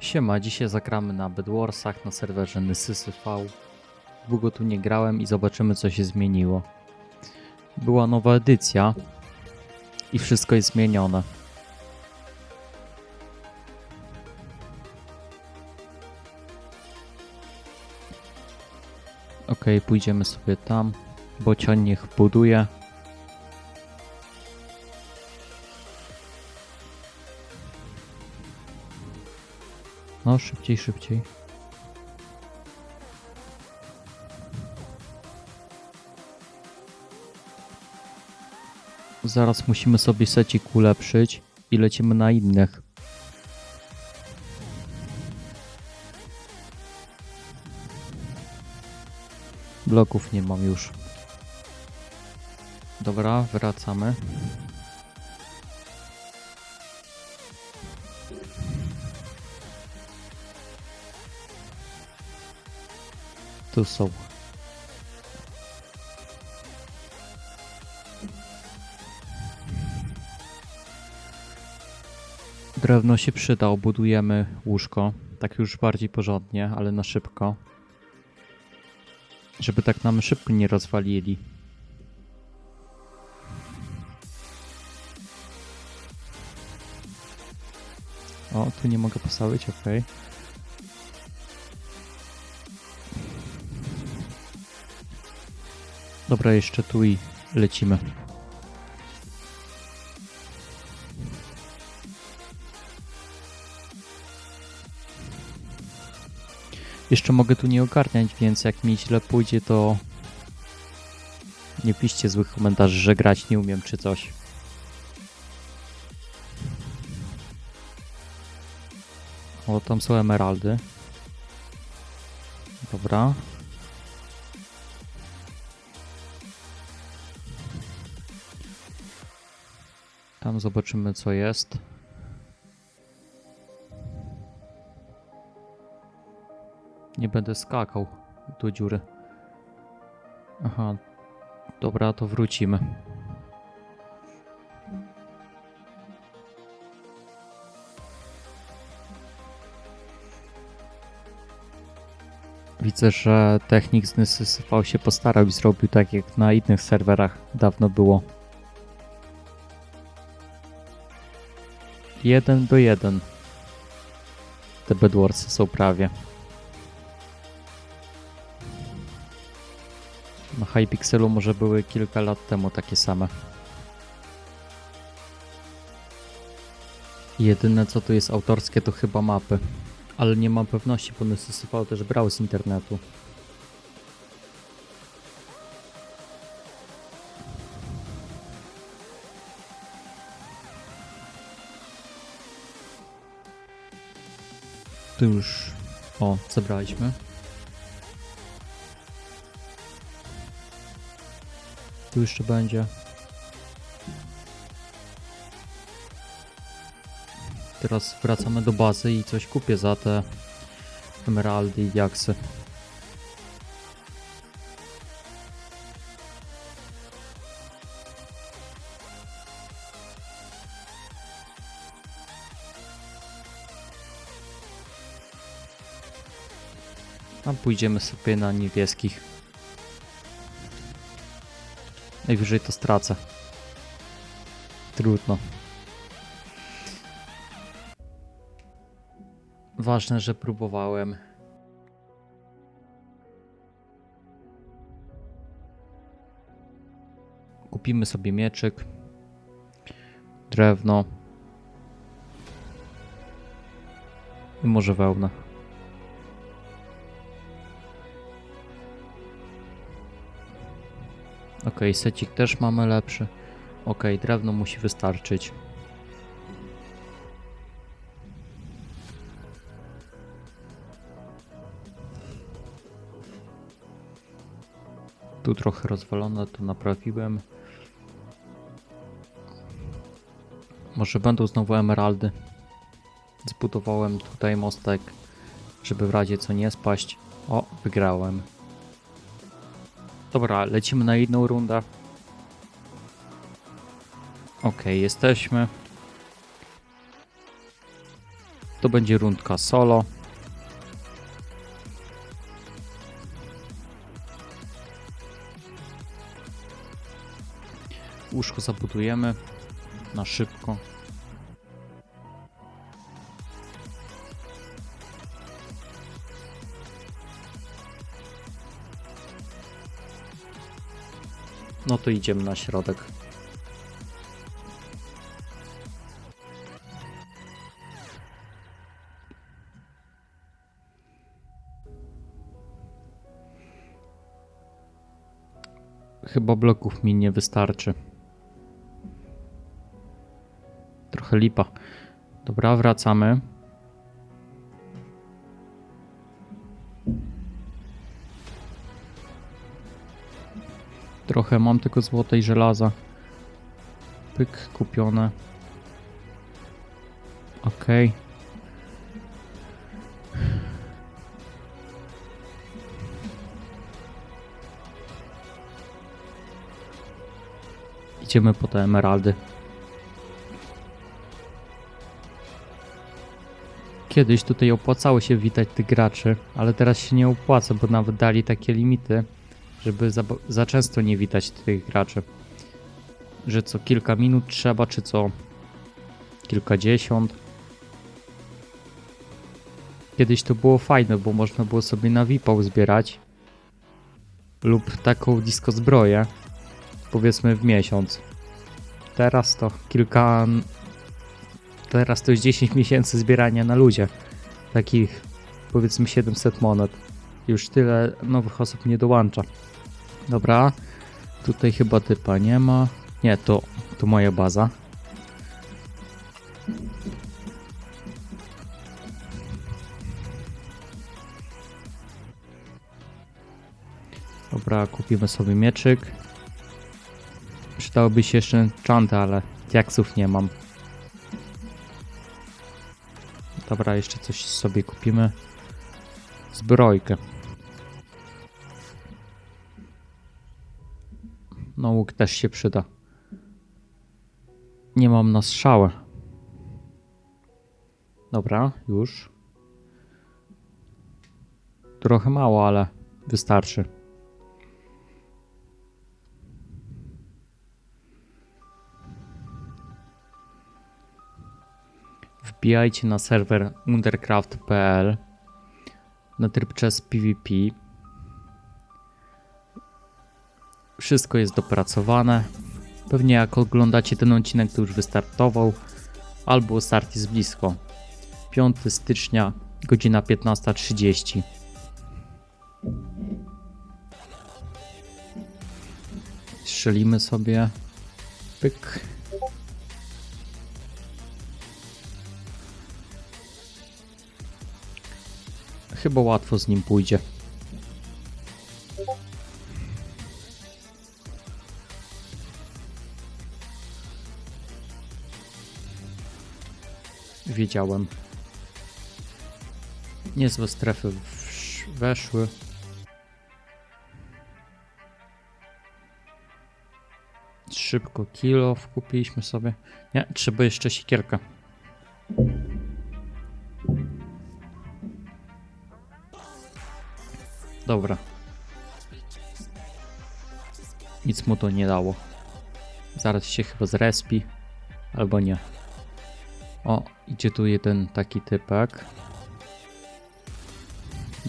Siema, dzisiaj zagramy na Bedwarsach na serwerze NysysV. Długo tu nie grałem i zobaczymy co się zmieniło. Była nowa edycja i wszystko jest zmienione. Ok, pójdziemy sobie tam. Bocian niech buduje. No, szybciej, szybciej. Zaraz musimy sobie secik ulepszyć i lecimy na innych. Bloków nie mam już. Dobra, wracamy. Tu są. Drewno się przyda, obudujemy łóżko. Tak już bardziej porządnie, ale na szybko. Żeby tak nam szybko nie rozwalili. O, tu nie mogę postawić, okej. Dobra, jeszcze tu i lecimy. Jeszcze mogę tu nie ogarniać, więc jak mi źle pójdzie, to nie piszcie złych komentarzy, że grać nie umiem czy coś. O, tam są emeraldy. Dobra. Tam zobaczymy co jest. Nie będę skakał do dziury. Aha. Dobra, to wrócimy. Widzę, że technik z Nysys V się postarał i zrobił tak jak na innych serwerach dawno było. Jeden do jeden. Te Bedwarsy są prawie. Na Hypixelu może były kilka lat temu takie same. Jedyne co tu jest autorskie to chyba mapy. Ale nie mam pewności, bo Nysysy też brał z internetu. Tu już... O, zebraliśmy. Tu jeszcze będzie. Teraz wracamy do bazy i coś kupię za te emeraldy i diaksy. A pójdziemy sobie na niebieskich. Najwyżej to stracę. Trudno. Ważne, że próbowałem. Kupimy sobie mieczyk. Drewno. I może wełnę. Ok, secik też mamy lepszy. Ok, drewno musi wystarczyć. Tu trochę rozwalone, to naprawiłem. Może będą znowu emeraldy. Zbudowałem tutaj mostek, żeby w razie co nie spaść. O, wygrałem. Dobra, lecimy na jedną rundę. Ok, jesteśmy. To będzie rundka solo. Łóżko zabudujemy na szybko. No to idziemy na środek. Chyba bloków mi nie wystarczy. Trochę lipa. Dobra, wracamy. Trochę mam tylko złota i żelaza. Pyk, kupione. Okej. Idziemy po te emeraldy. Kiedyś tutaj opłacało się witać tych graczy, ale teraz się nie opłaca, bo nawet dali takie limity, żeby za, za często nie witać tych graczy. Że co kilka minut trzeba, czy co kilkadziesiąt. Kiedyś to było fajne, bo można było sobie na VIPał zbierać lub taką disco zbroję, powiedzmy w miesiąc. Teraz to kilka. Teraz to jest 10 miesięcy zbierania na ludzie. Takich powiedzmy 700 monet. Już tyle nowych osób nie dołącza. Dobra, tutaj chyba typa nie ma. Nie, to, to moja baza. Dobra, kupimy sobie mieczyk. Przydałoby się jeszcze czanty, ale diaksów nie mam. Dobra, jeszcze coś sobie kupimy. Zbrojkę. No łuk też się przyda. Nie mam na strzałę. Dobra, już. Trochę mało, ale wystarczy. Wbijajcie na serwer undercraft.pl na tryb czas PvP. Wszystko jest dopracowane. Pewnie jak oglądacie ten odcinek, to już wystartował, albo start jest blisko. 5 stycznia, godzina 15.30. Strzelimy sobie. Pyk. Chyba łatwo z nim pójdzie. Wiedziałem. Niezłe strefy weszły. Szybko kilo wkupiliśmy sobie. Nie, trzeba jeszcze siekierkę. Dobra. Nic mu to nie dało. Zaraz się chyba zrespi. Albo nie. O, idzie tu jeden taki typek.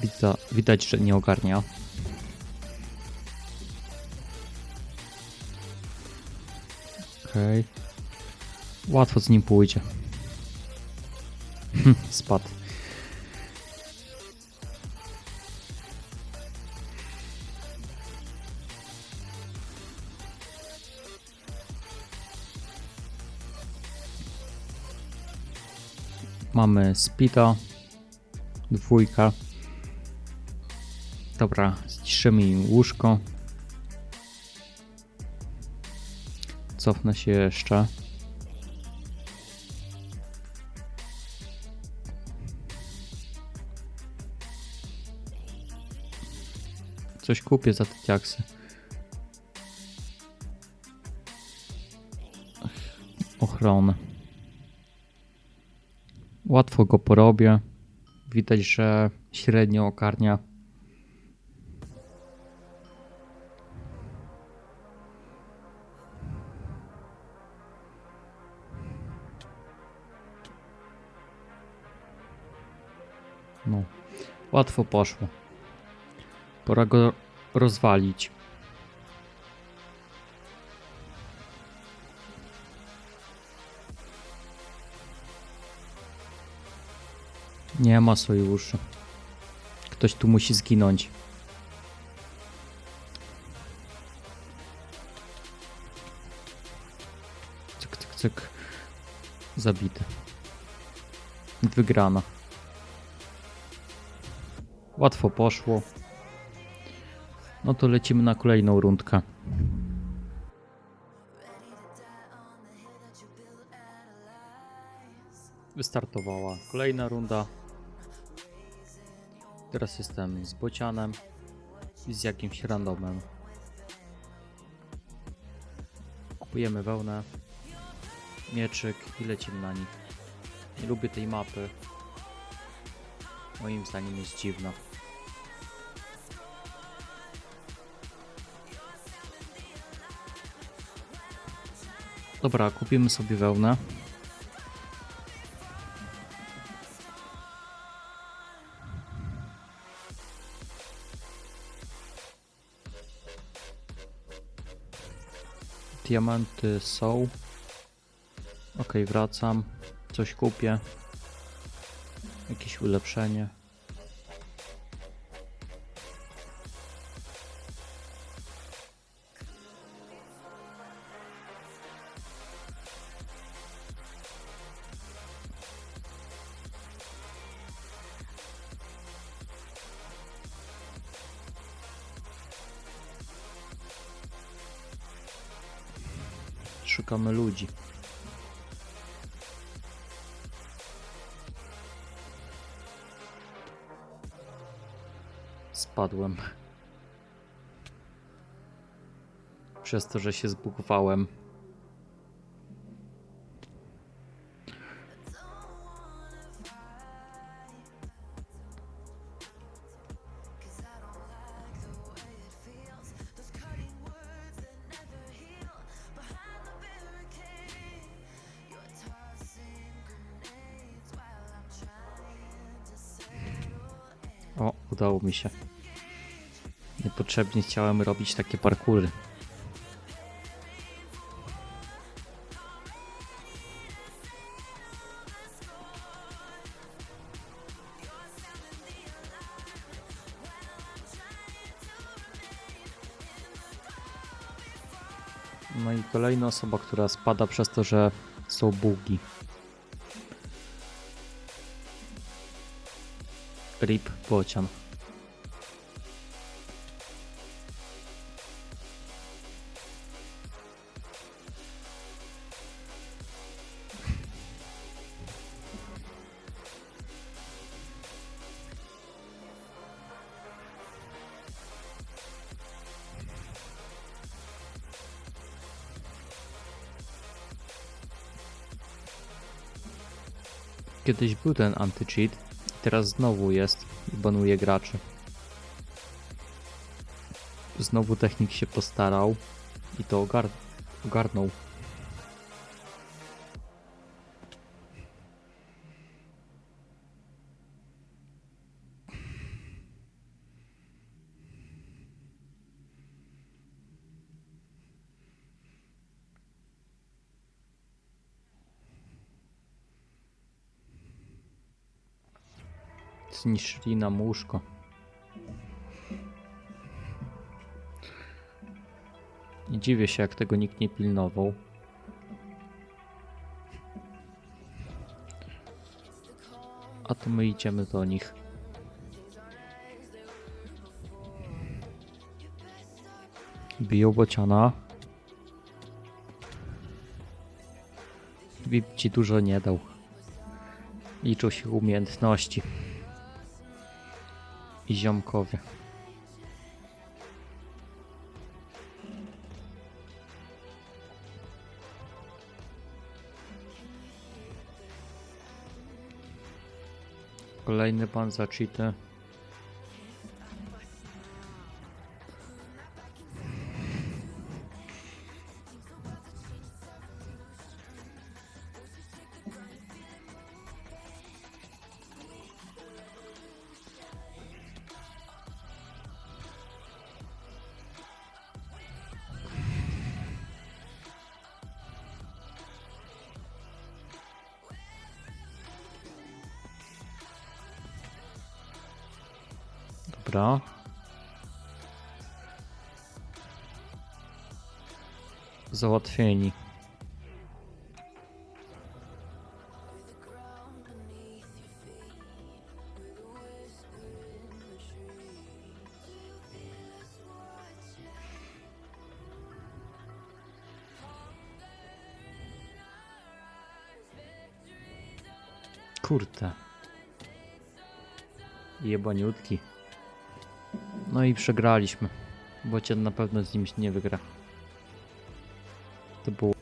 Widza, widać, że nie ogarnia. Okej. Łatwo z nim pójdzie. Spadł. Mamy speeda. Dwójka. Dobra, ściszymy im łóżko. Cofnę się jeszcze. Coś kupię za te diaksy. Ochronę. Łatwo go porobię. Widać, że średnio okarnia. No, łatwo poszło. Pora go rozwalić. Nie ma sojuszu. Ktoś tu musi zginąć. Cyk, cyk, cyk. Zabity. Wygrana. Łatwo poszło. No to lecimy na kolejną rundkę. Wystartowała kolejna runda. Teraz jestem z bocianem i z jakimś randomem. Kupujemy wełnę, mieczyk i lecimy na nich. Nie lubię tej mapy. Moim zdaniem jest dziwna. Dobra, kupimy sobie wełnę. Diamenty są. Ok, wracam. Coś kupię. Jakieś ulepszenie. Spadłem. Przez to, że się zbugowałem. O, udało mi się. Niepotrzebnie chciałem robić takie parkury. No i kolejna osoba, która spada przez to, że są bugi. Rip bocian. Kiedyś był ten anti-cheat, teraz znowu jest i banuje graczy. Znowu technik się postarał i to ogar ogarnął. Zniszczyli nam łóżko. Nie dziwię się, jak tego nikt nie pilnował. A to my idziemy do nich. Biją bociana. Bip ci dużo nie dał. Liczą się umiejętności i ziomkowie. kolejny pan za cheaty. Dobra. Załatwieni. Kurde. Jebaniutki. No i przegraliśmy. Bo cię na pewno z nim się nie wygra. To było